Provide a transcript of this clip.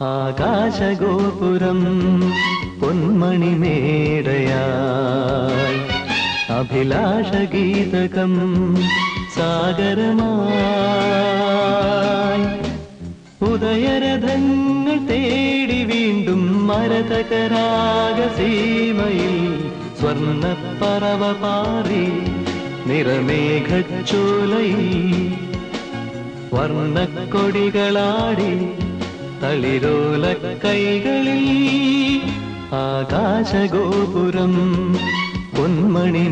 ആകാശഗോപുരം പൊന്മണിമേടയായി അഭിലാഷഗീതകം സാഗരമായി ഉദയരഥങ്ങൾ തേടി വീണ്ടും മരതകരാഗസീമയിൽ സ്വർണപ്പറവ പാറി നിറമേഘച്ചോലയിൽ വർണക്കൊടികളാടി തളിരോല കൈകളിൽ ആകാശഗോപുരം പൊന്മണിമേടയായി